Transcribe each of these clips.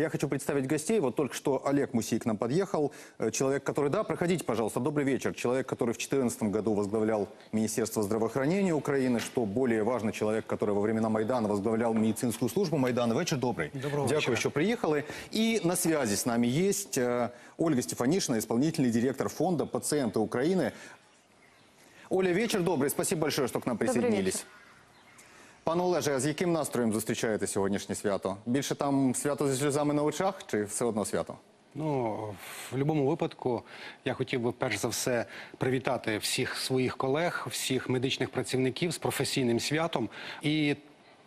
Я хочу представить гостей. Вот только что Олег Мусей к нам подъехал. Э, Человек, который... Да, проходите, пожалуйста. Добрый вечер. Человек, который в 2014 году возглавлял Министерство здравоохранения Украины. Что более важно, человек, который во времена Майдана возглавлял медицинскую службу Майдана. Вечер добрый. Доброго Дякую, вечера. что приехали. И на связи с нами есть э, Ольга Стефанишина, исполнительный директор фонда «Пациенты Украины». Оля, вечір добрий. Спасибо большое, що к нам присоединились. Пане Олеже, з яким настроєм зустрічаєте сьогоднішнє свято? Більше там свято зі сльозами на очах чи все одно свято? Ну, в будь-якому випадку я хотів би перш за все привітати всіх своїх колег, всіх медичних працівників з професійним святом і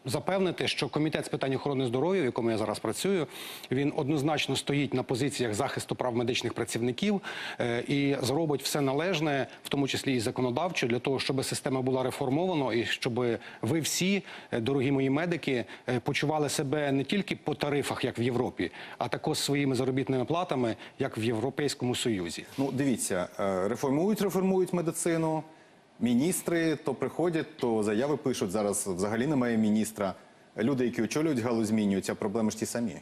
запевнити, що комітет з питань охорони здоров'я, в якому я зараз працюю, він однозначно стоїть на позиціях захисту прав медичних працівників е, і зробить все належне, в тому числі і законодавчо, для того, щоб система була реформована і щоб ви всі, е, дорогі мої медики, е, почували себе не тільки по тарифах, як в Європі, а також своїми заробітними платами, як в Європейському Союзі. Ну, дивіться, реформують, реформують медицину. Міністри то приходять, то заяви пишуть. Зараз взагалі немає міністра. Люди, які очолюють галузь, змінюються, проблеми ж ті самі.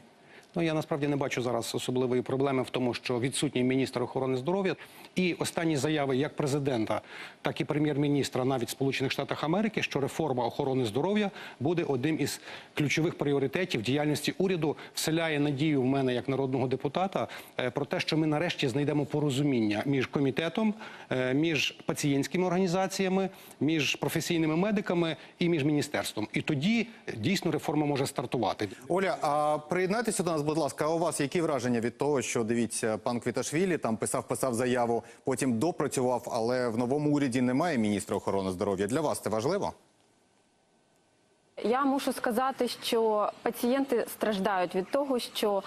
Ну я насправді не бачу зараз особливої проблеми в тому, що відсутній міністр охорони здоров'я і останні заяви як президента, так і прем'єр-міністра навіть Сполучених Штатах Америки, що реформа охорони здоров'я буде одним із ключових пріоритетів діяльності уряду, вселяє надію в мене як народного депутата е, про те, що ми нарешті знайдемо порозуміння між комітетом, е, між пацієнтськими організаціями, між професійними медиками і між міністерством. І тоді е, дійсно реформа може стартувати. Оля, а приєднайтеся до нас, будь ласка. У вас які враження від того, що дивіться, пан Квіташвілі там писав, писав заяву, потім допрацював, але в новому уряді немає міністра охорони здоров'я. Для вас це важливо? Я мушу сказати, що пацієнти страждають від того, що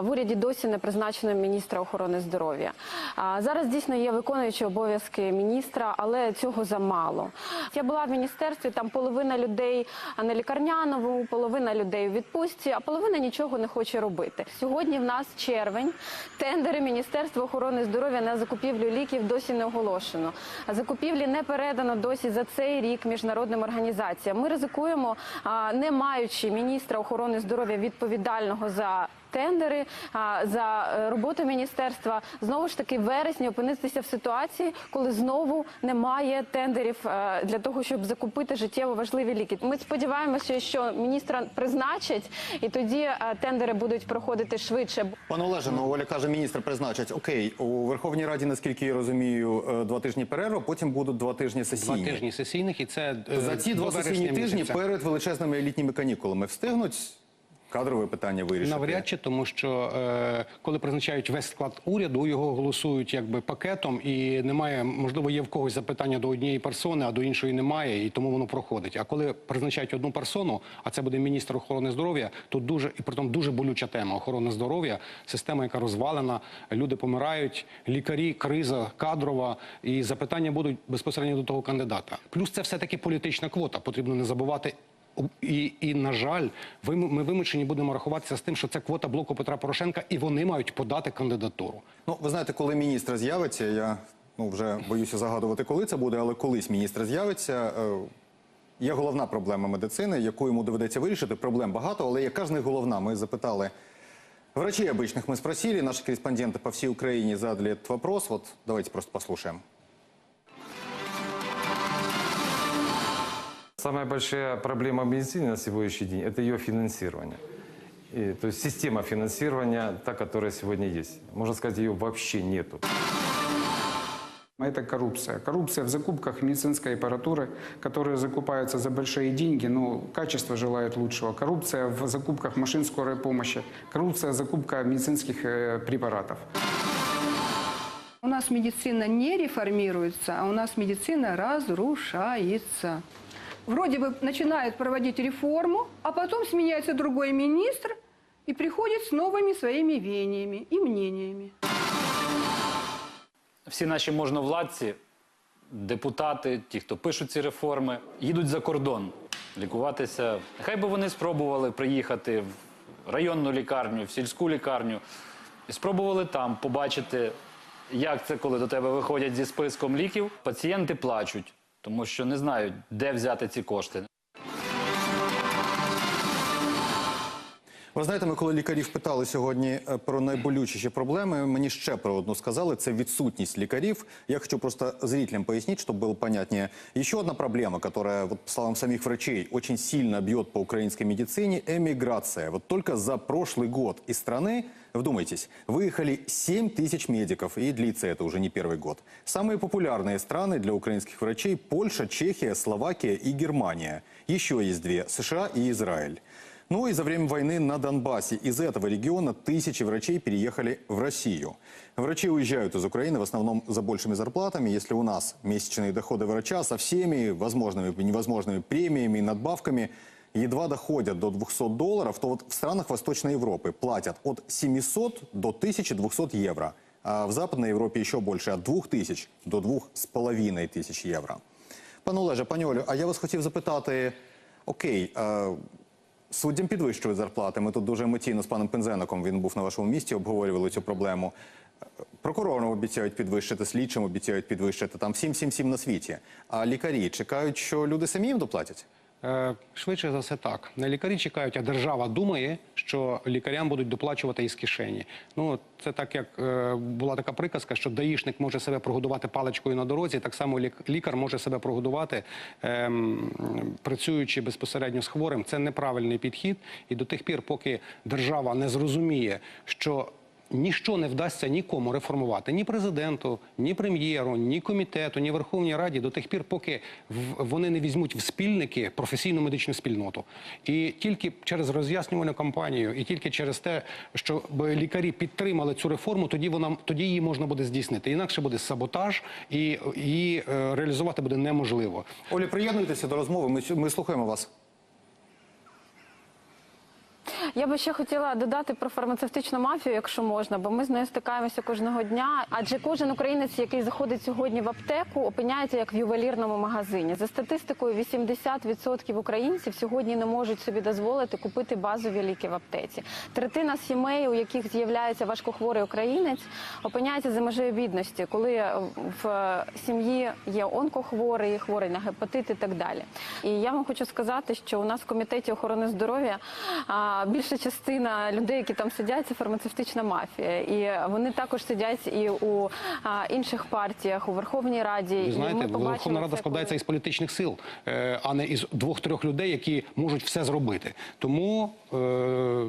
в уряді досі не призначено міністра охорони здоров'я. Зараз дійсно є виконуючі обов'язки міністра, але цього замало. Я була в міністерстві, там половина людей на лікарняному, половина людей у відпустці, а половина нічого не хоче робити. Сьогодні в нас червень. Тендери Міністерства охорони здоров'я на закупівлю ліків досі не оголошено. Закупівлі не передано досі за цей рік міжнародним організаціям. Ми ризикуємо, а, не маючи міністра охорони здоров'я відповідального за. Тендери за е, роботу міністерства знову ж таки в вересні опинитися в ситуації, коли знову немає тендерів е, для того, щоб закупити життєво важливі ліки. Ми сподіваємося, що міністра призначать, і тоді е, тендери будуть проходити швидше. Пане Олеже, ну Оля каже, міністр призначать. Окей, у Верховній Раді, наскільки я розумію, два тижні перерва, потім будуть два тижні Два сесійні. тижні сесійних, і це За ці два сесійні тижні перед величезними елітніми канікулами встигнуть кадрове питання вирішити? Навряд чи, тому що е, коли призначають весь склад уряду, його голосують якби пакетом, і немає, можливо, є в когось запитання до однієї персони, а до іншої немає, і тому воно проходить. А коли призначають одну персону, а це буде міністр охорони здоров'я, то дуже і притом дуже болюча тема охорони здоров'я, система, яка розвалена, люди помирають, лікарі, криза кадрова, і запитання будуть безпосередньо до того кандидата. Плюс це все таки політична квота. Потрібно не забувати. І, і на жаль, ви ми вимушені будемо рахуватися з тим, що це квота блоку Петра Порошенка, і вони мають подати кандидатуру. Ну, ви знаєте, коли міністр з'явиться, я ну вже боюся загадувати, коли це буде, але колись міністр з'явиться. е, Є головна проблема медицини, яку йому доведеться вирішити. Проблем багато, але яка ж не головна? Ми запитали врачей обычных, мы спросили, наши корреспонденты по всей Украине задали этот вопрос. Вот давайте просто послушаем. Самая большая проблема медицины на сегодняшний день – это ее финансирование. И, то есть система финансирования, та, которая сегодня есть. Можно сказать, ее вообще нету. Это коррупция. Коррупция в закупках медицинской аппаратуры, которая закупается за большие деньги, но качество желает лучшего. Коррупция в закупках машин скорой помощи. Коррупция в закупках медицинских э, препаратов. У нас медицина не реформируется, а у нас медицина разрушается. Вроде бы начинают проводить реформу, а потом сменяется другой министр и приходит с новыми своими веяниями и мнениями. всі наші можновладці, депутати, ті, хто пишуть ці реформи, їдуть за кордон лікуватися. Хай би вони спробували приїхати в районну лікарню, в сільську лікарню, і спробували там побачити, як це, коли до тебе виходять зі списком ліків. Пацієнти плачуть, тому що не знають, де взяти ці кошти. Ви знаєте, ми коли лікарів питали сьогодні е, про найболючіші проблеми, мені ще про одну сказали, це відсутність лікарів. Я хочу просто зрителям пояснить, чтобы было понятнее. Еще одна проблема, которая, вот, по словам самих врачей, очень сильно бьет по украинской медицине – эмиграция. Вот только за прошлый год из страны, вдумайтесь, выехали 7 тысяч медиков, и длится это уже не первый год. Самые популярные страны для украинских врачей – Польша, Чехия, Словакия и Германия. Еще есть две – США и Израиль. Ну и за время войны на Донбассе из этого региона тысячи врачей переехали в Россию. Врачи уезжают из Украины в основном за большими зарплатами. Если у нас месячные доходы врача со всеми возможными и невозможными премиями и надбавками едва доходят до 200 долларов, то вот в странах Восточной Европы платят от 700 до 1200 евро. А в Западной Европе еще больше, от 2000 до 2500 евро. Пане Олеже, пані Олю, а я вас хотів запитати, окей, е, Суддям підвищують зарплати. Ми тут дуже емоційно з паном Пензеником. він був на вашому місці, обговорювали цю проблему. Прокурорам обіцяють підвищити, слідчим обіцяють підвищити, там всім, всім, всім на світі. А лікарі чекають, що люди самі їм доплатять? Е, Швидше за все так. Не лікарі чекають, а держава думає, що лікарям будуть доплачувати із кишені. Ну це так, як е, була така приказка, що даїшник може себе прогодувати паличкою на дорозі, так само лік- лікар може себе прогодувати, ем, працюючи безпосередньо з хворим. Це неправильний підхід. І до тих пір, поки держава не зрозуміє, що Ніщо не вдасться нікому реформувати ні президенту, ні прем'єру, ні комітету, ні Верховній Раді до тих пір, поки вони не візьмуть в спільники професійну медичну спільноту. І тільки через роз'яснювальну кампанію, і тільки через те, щоб лікарі підтримали цю реформу, тоді вона тоді її можна буде здійснити. Інакше буде саботаж, і її е, реалізувати буде неможливо. Олі, приєднуйтеся до розмови. Ми, ми слухаємо вас. Я би ще хотіла додати про фармацевтичну мафію, якщо можна, бо ми з нею стикаємося кожного дня. Адже кожен українець, який заходить сьогодні в аптеку, опиняється як в ювелірному магазині. За статистикою, 80% українців сьогодні не можуть собі дозволити купити базові ліки в аптеці. Третина сімей, у яких з'являється важкохворий українець, опиняється за межею бідності, коли в сім'ї є онкохворий, хворий на гепатит і так далі. І я вам хочу сказати, що у нас в комітеті охорони здоров'я а, більша частина людей, які там сидять, це фармацевтична мафія. І вони також сидять і у а, інших партіях, у Верховній Раді. Ви і ми знаєте, Верховна Рада це, складається коли- із політичних сил, е, а не із двох-трьох людей, які можуть все зробити. Тому е,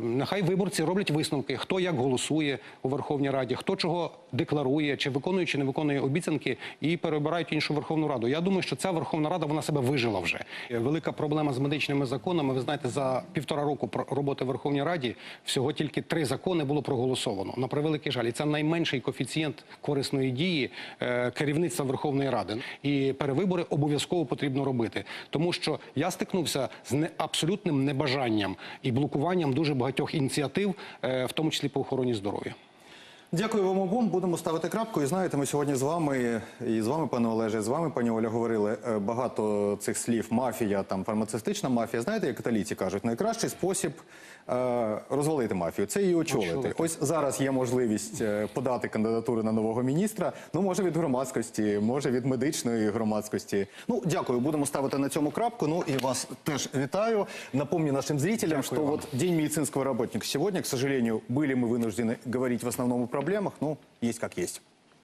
нехай виборці роблять висновки, хто як голосує у Верховній Раді, хто чого декларує, чи виконує, чи не виконує обіцянки, і перебирають іншу Верховну Раду. Я думаю, що ця Верховна Рада вона себе вижила вже. Велика проблема з медичними законами. Ви знаєте, за півтора року роботи в Верховній Раді всього тільки три закони було проголосовано. На превеликий жаль, і це найменший коефіцієнт корисної дії е, керівництва Верховної Ради. І перевибори обов'язково потрібно робити, тому що я стикнувся з не абсолютним небажанням і блокуванням дуже багатьох ініціатив, е, в тому числі по охороні здоров'я. Дякую вам обом. Будемо ставити крапку. І знаєте, ми сьогодні з вами, і з вами, пане Олеже, і з вами, пані Оля, говорили е, багато цих слів мафія, там фармацевтична мафія. Знаєте, як італійці кажуть, найкращий спосіб е, розвалити мафію це її очолити. Очолити. Ось зараз є можливість е, подати кандидатури на нового міністра. Ну, може від громадськості, може від медичної громадськості. Ну, дякую. Будемо ставити на цьому крапку. Ну і вас теж вітаю. Напомню нашим зрителям, что вот День медицинского работника сегодня, к сожалению, были мы вынуждены говорить в основном о проблемах. Ну, есть как есть.